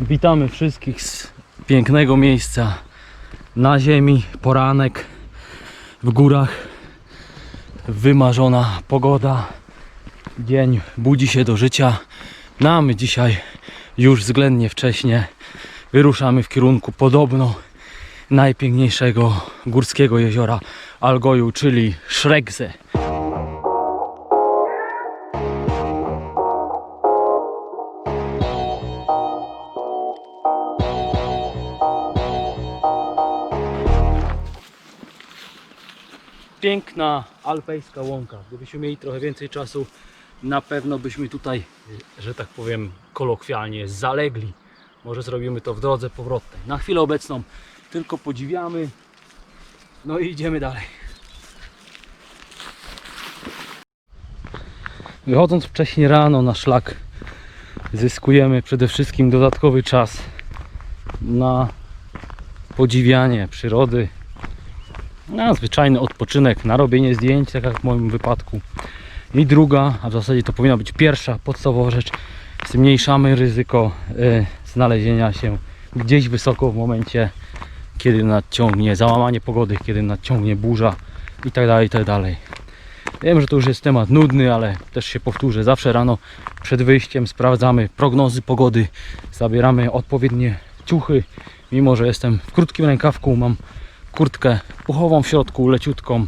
Witamy wszystkich z pięknego miejsca na ziemi, poranek w górach, wymarzona pogoda, dzień budzi się do życia. A my dzisiaj już względnie wcześnie wyruszamy w kierunku podobno najpiękniejszego górskiego jeziora Algoju, czyli Szregze. Piękna alpejska łąka. Gdybyśmy mieli trochę więcej czasu, na pewno byśmy tutaj, że tak powiem kolokwialnie, zalegli. Może zrobimy to w drodze powrotnej. Na chwilę obecną tylko podziwiamy. No i idziemy dalej. Wychodząc wcześniej rano na szlak, zyskujemy przede wszystkim dodatkowy czas na podziwianie przyrody, na zwyczajny odpoczynek, na robienie zdjęć, tak jak w moim wypadku. I druga, a w zasadzie to powinna być pierwsza podstawowa rzecz, zmniejszamy ryzyko e, znalezienia się gdzieś wysoko w momencie, kiedy nadciągnie załamanie pogody, kiedy nadciągnie burza i tak dalej, i tak. Wiem, że to już jest temat nudny, ale też się powtórzę. Zawsze rano przed wyjściem sprawdzamy prognozy pogody, zabieramy odpowiednie ciuchy. Mimo, że jestem w krótkim rękawku, mam kurtkę puchową w środku, leciutką,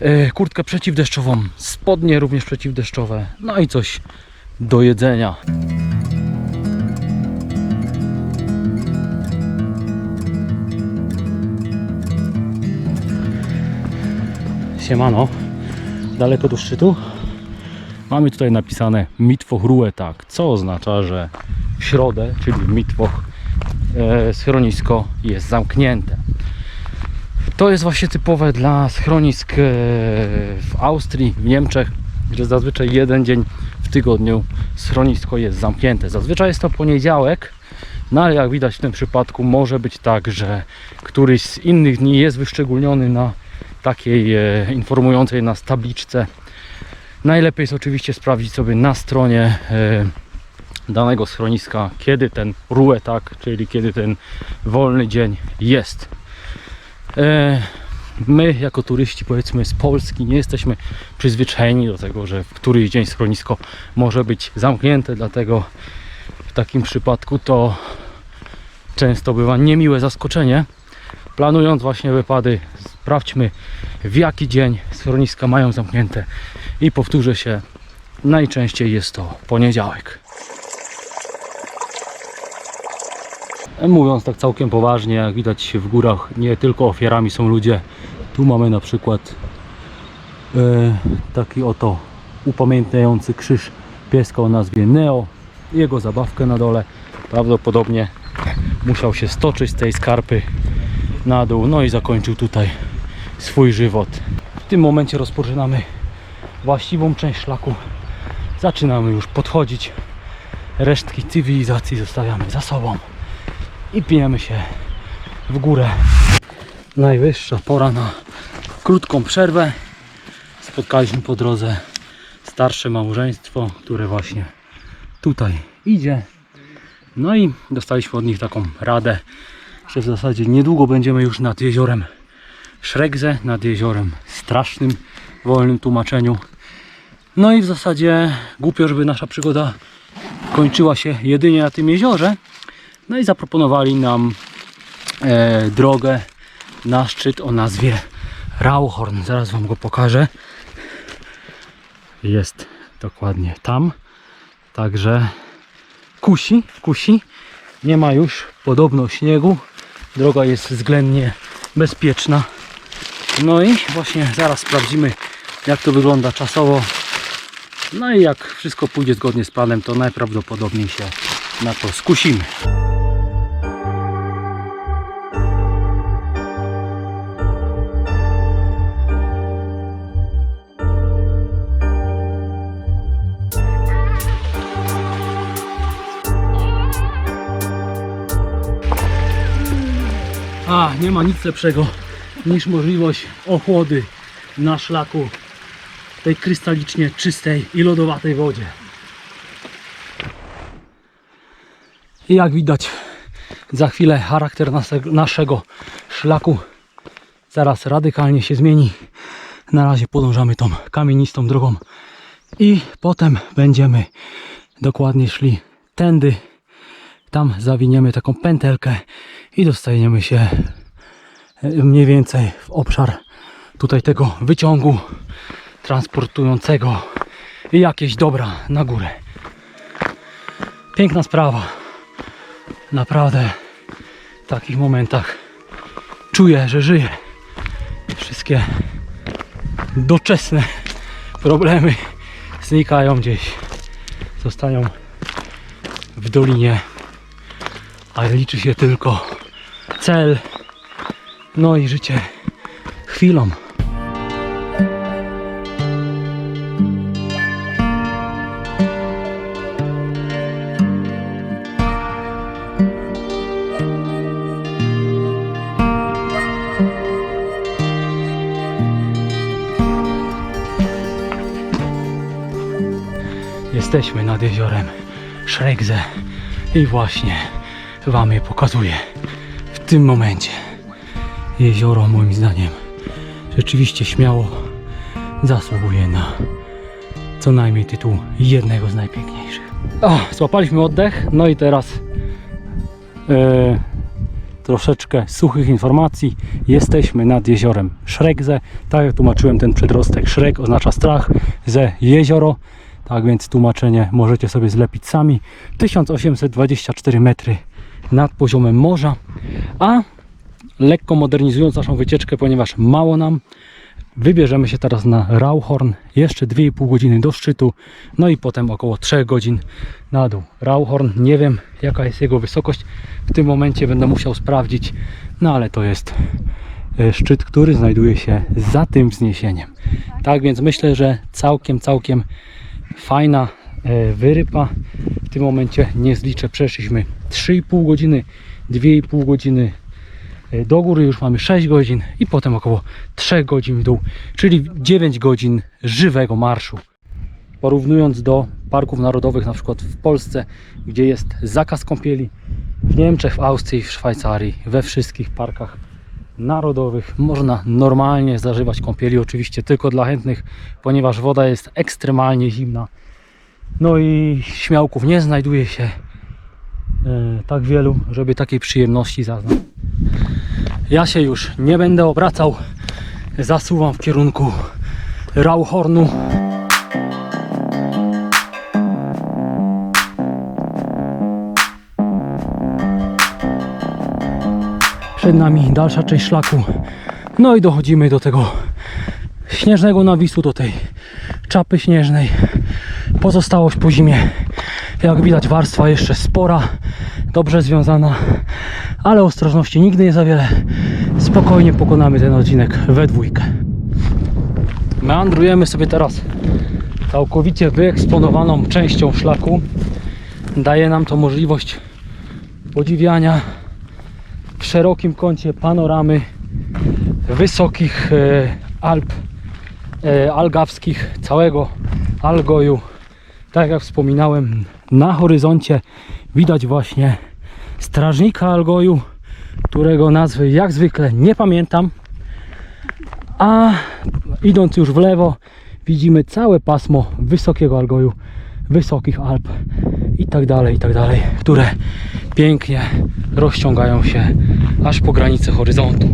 e, kurtkę przeciwdeszczową, spodnie również przeciwdeszczowe, no i coś do jedzenia. Siemano, daleko do szczytu. Mamy tutaj napisane Mitwoch Ruetak, co oznacza, że w środę, czyli w Mitwoch, e, schronisko jest zamknięte. To jest właśnie typowe dla schronisk e, w Austrii, w Niemczech, gdzie zazwyczaj jeden dzień w tygodniu schronisko jest zamknięte. Zazwyczaj jest to poniedziałek, no ale jak widać w tym przypadku może być tak, że któryś z innych dni jest wyszczególniony na takiej e, informującej nas tabliczce. Najlepiej jest oczywiście sprawdzić sobie na stronie e, danego schroniska, kiedy ten ruetak, czyli kiedy ten wolny dzień jest. E, My, jako turyści, powiedzmy z Polski, nie jesteśmy przyzwyczajeni do tego, że w któryś dzień schronisko może być zamknięte, dlatego w takim przypadku to często bywa niemiłe zaskoczenie. Planując właśnie wypady, sprawdźmy w jaki dzień schroniska mają zamknięte i powtórzę się, najczęściej jest to poniedziałek. Mówiąc tak całkiem poważnie, jak widać w górach nie tylko ofiarami są ludzie. Tu mamy na przykład e, taki oto upamiętniający krzyż pieska o nazwie Neo. Jego zabawkę na dole. Prawdopodobnie musiał się stoczyć z tej skarpy na dół. No i zakończył tutaj swój żywot. W tym momencie rozpoczynamy właściwą część szlaku. Zaczynamy już podchodzić. Resztki cywilizacji zostawiamy za sobą i pijemy się w górę. Najwyższa pora na krótką przerwę. Spotkaliśmy po drodze starsze małżeństwo, które właśnie tutaj idzie. No i dostaliśmy od nich taką radę, że w zasadzie niedługo będziemy już nad jeziorem Szregze, nad jeziorem Strasznym w wolnym tłumaczeniu. No i w zasadzie głupio, żeby nasza przygoda kończyła się jedynie na tym jeziorze, no i zaproponowali nam e, drogę na szczyt o nazwie Rauchorn. Zaraz Wam go pokażę. Jest dokładnie tam. Także kusi, kusi. Nie ma już podobno śniegu. Droga jest względnie bezpieczna. No i właśnie zaraz sprawdzimy jak to wygląda czasowo. No i jak wszystko pójdzie zgodnie z planem, to najprawdopodobniej się na to skusimy. A, nie ma nic lepszego niż możliwość ochłody na szlaku w tej krystalicznie czystej i lodowatej wodzie. I jak widać, za chwilę charakter naszego szlaku zaraz radykalnie się zmieni. Na razie podążamy tą kamienistą drogą i potem będziemy dokładnie szli tędy. Tam zawiniemy taką pętelkę i dostajemy się e, mniej więcej w obszar tutaj tego wyciągu transportującego jakieś dobra na górę. Piękna sprawa. Naprawdę w takich momentach czuję, że żyję. Wszystkie doczesne problemy znikają gdzieś. Zostają w dolinie, a liczy się tylko cel, no i życie chwilą. Jesteśmy nad jeziorem Szregze i właśnie Wam je pokazuję w tym momencie. Jezioro moim zdaniem rzeczywiście śmiało zasługuje na co najmniej tytuł jednego z najpiękniejszych. O, złapaliśmy oddech, no i teraz e, troszeczkę suchych informacji. Jesteśmy nad jeziorem Szregze. Tak jak tłumaczyłem, ten przedrostek Szrek oznacza strach ze jezioro. Tak więc tłumaczenie możecie sobie zlepić sami. 1824 metry nad poziomem morza. A lekko modernizując naszą wycieczkę, ponieważ mało nam, wybierzemy się teraz na Rauchorn. Jeszcze 2,5 godziny do szczytu, no i potem około 3 godzin na dół. Rauchorn, nie wiem jaka jest jego wysokość. W tym momencie będę musiał sprawdzić, no ale to jest e, szczyt, który znajduje się za tym wzniesieniem. Tak więc myślę, że całkiem, całkiem fajna wyrypa. W tym momencie nie zliczę, przeszliśmy 3,5 godziny, 2,5 godziny e, do góry, już mamy 6 godzin i potem około 3 godzin w dół, czyli 9 godzin żywego marszu. Porównując do parków narodowych, na przykład w Polsce, gdzie jest zakaz kąpieli, w Niemczech, w Austrii, w Szwajcarii, we wszystkich parkach narodowych można normalnie zażywać kąpieli, oczywiście tylko dla chętnych, ponieważ woda jest ekstremalnie zimna. No i śmiałków nie znajduje się e, tak wielu, żeby takiej przyjemności zaznać. Ja się już nie będę obracał, zasuwam w kierunku Rauchornu. Przed nami dalsza część szlaku. No i dochodzimy do tego śnieżnego nawisu, do tej czapy śnieżnej. Pozostałość po zimie. Jak widać warstwa jeszcze spora, dobrze związana, ale ostrożności nigdy nie za wiele. Spokojnie pokonamy ten odcinek we dwójkę. Meandrujemy sobie teraz całkowicie wyeksponowaną częścią szlaku. Daje nam to możliwość podziwiania w szerokim kącie panoramy wysokich e, Alp algawskich, całego Algoju. Tak jak wspominałem, na horyzoncie widać właśnie strażnika Algoju, którego nazwy jak zwykle nie pamiętam. A idąc już w lewo, widzimy całe pasmo wysokiego Algoju, wysokich Alp i tak dalej, i tak dalej, które pięknie rozciągają się aż po granicę horyzontu.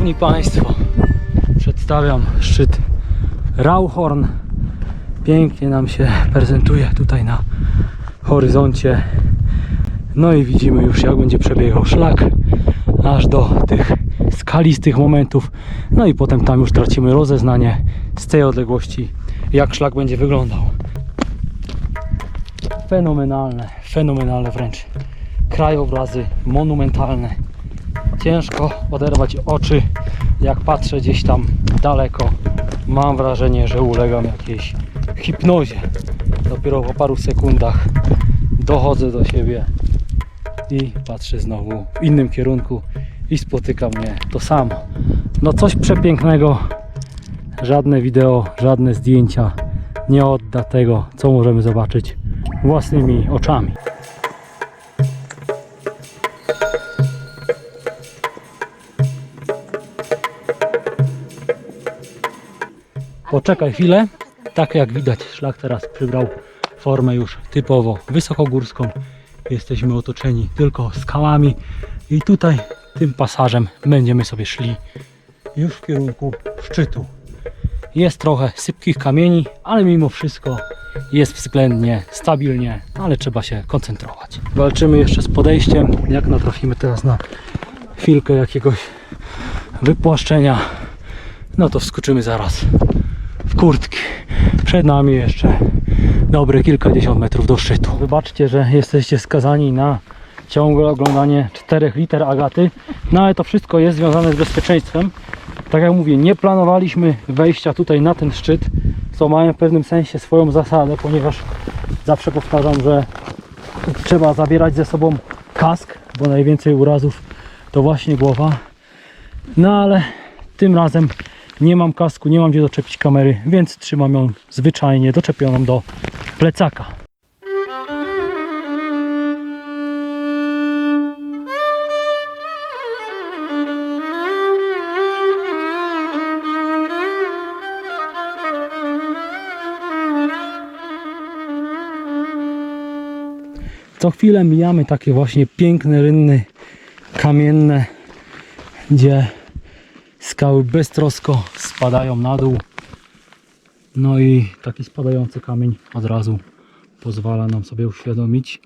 Szanowni Państwo, przedstawiam szczyt Rauchorn. Pięknie nam się prezentuje tutaj na horyzoncie. No i widzimy już jak będzie przebiegał szlak aż do tych skalistych momentów. No i potem tam już tracimy rozeznanie z tej odległości jak szlak będzie wyglądał. Fenomenalne, fenomenalne wręcz krajobrazy monumentalne. Ciężko oderwać oczy jak patrzę gdzieś tam daleko mam wrażenie, że ulegam jakiejś hipnozie. Dopiero po paru sekundach dochodzę do siebie i patrzę znowu w innym kierunku i spotyka mnie to samo. No coś przepięknego, żadne wideo, żadne zdjęcia nie odda tego, co możemy zobaczyć własnymi oczami. Poczekaj chwilę. Tak jak widać, szlak teraz przybrał formę już typowo wysokogórską. Jesteśmy otoczeni tylko skałami i tutaj tym pasażem będziemy sobie szli już w kierunku szczytu. Jest trochę sypkich kamieni, ale mimo wszystko jest względnie stabilnie, ale trzeba się koncentrować. Walczymy jeszcze z podejściem. Jak natrafimy teraz na chwilkę jakiegoś wypłaszczenia, no to wskoczymy zaraz kurtki. Przed nami jeszcze dobre kilkadziesiąt metrów do szczytu. Wybaczcie, że jesteście skazani na ciągłe oglądanie 4 liter agaty, no ale to wszystko jest związane z bezpieczeństwem. Tak jak mówię, nie planowaliśmy wejścia tutaj na ten szczyt, co mają w pewnym sensie swoją zasadę, ponieważ zawsze powtarzam, że trzeba zabierać ze sobą kask, bo najwięcej urazów to właśnie głowa. No ale tym razem nie mam kasku, nie mam gdzie doczepić kamery, więc trzymam ją zwyczajnie doczepioną do plecaka. Co chwilę mijamy takie właśnie piękne rynny kamienne, gdzie skały beztrosko spadają na dół. No i taki spadający kamień od razu pozwala nam sobie uświadomić,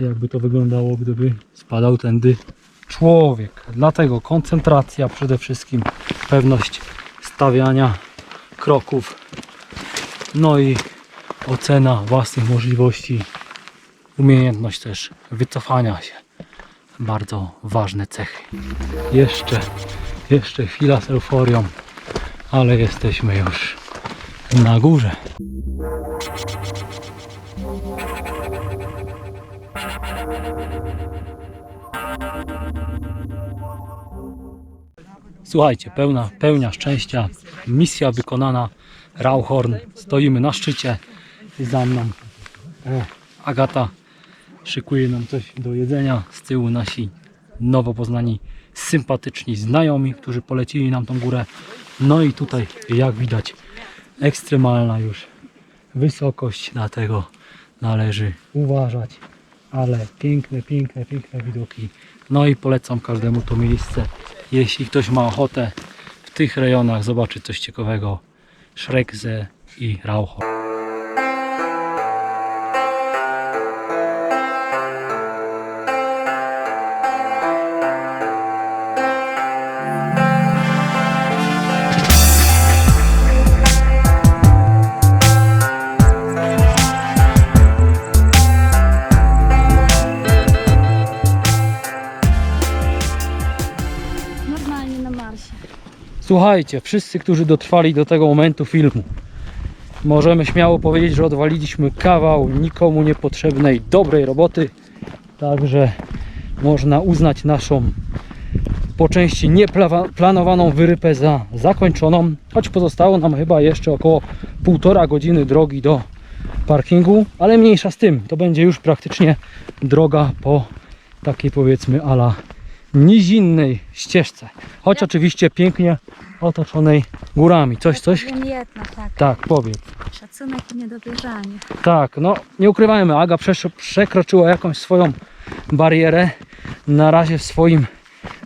jakby to wyglądało, gdyby spadał tędy człowiek. Dlatego koncentracja przede wszystkim, pewność stawiania kroków, no i ocena własnych możliwości, umiejętność też wycofania się. Bardzo ważne cechy. Jeszcze jeszcze chwila z euforią, ale jesteśmy już na górze. Słuchajcie, pełna, pełnia szczęścia, misja wykonana, Rauchorn, stoimy na szczycie. Za mną o, Agata szykuje nam coś do jedzenia, z tyłu nasi nowo poznani sympatyczni znajomi, którzy polecili nam tą górę. No i tutaj, jak widać, ekstremalna już wysokość, dlatego należy uważać. Ale piękne, piękne, piękne widoki. No i polecam każdemu to miejsce. Jeśli ktoś ma ochotę w tych rejonach zobaczyć coś ciekawego, Schreckse i Rauchor. Słuchajcie, wszyscy, którzy dotrwali do tego momentu filmu, możemy śmiało powiedzieć, że odwaliliśmy kawał nikomu niepotrzebnej, dobrej roboty. Także można uznać naszą po części nieplanowaną wyrypę za zakończoną, choć pozostało nam chyba jeszcze około półtora godziny drogi do parkingu, ale mniejsza z tym, to będzie już praktycznie droga po takiej powiedzmy ala nizinnej ścieżce, choć oczywiście pięknie otoczonej górami. Coś, coś? Jedna, tak. Tak, powiedz. Szacunek i niedowierzanie. Tak, no nie ukrywajmy, Aga przekroczyła jakąś swoją barierę. Na razie w swoim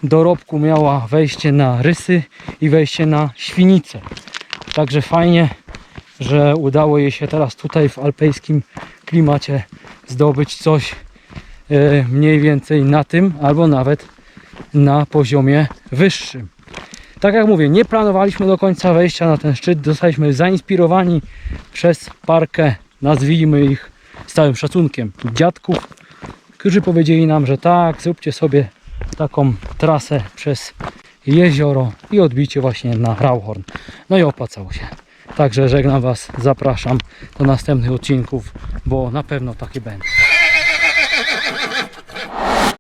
dorobku miała wejście na rysy i wejście na świnicę. Także fajnie, że udało jej się teraz tutaj w alpejskim klimacie zdobyć coś e, mniej więcej na tym, albo nawet na poziomie wyższym. Tak jak mówię, nie planowaliśmy do końca wejścia na ten szczyt. Zostaliśmy zainspirowani przez parkę, nazwijmy ich z całym szacunkiem, dziadków, którzy powiedzieli nam, że tak, zróbcie sobie taką trasę przez jezioro i odbicie właśnie na Rauchorn. No i opłacało się. Także żegnam Was, zapraszam do następnych odcinków, bo na pewno takie będą.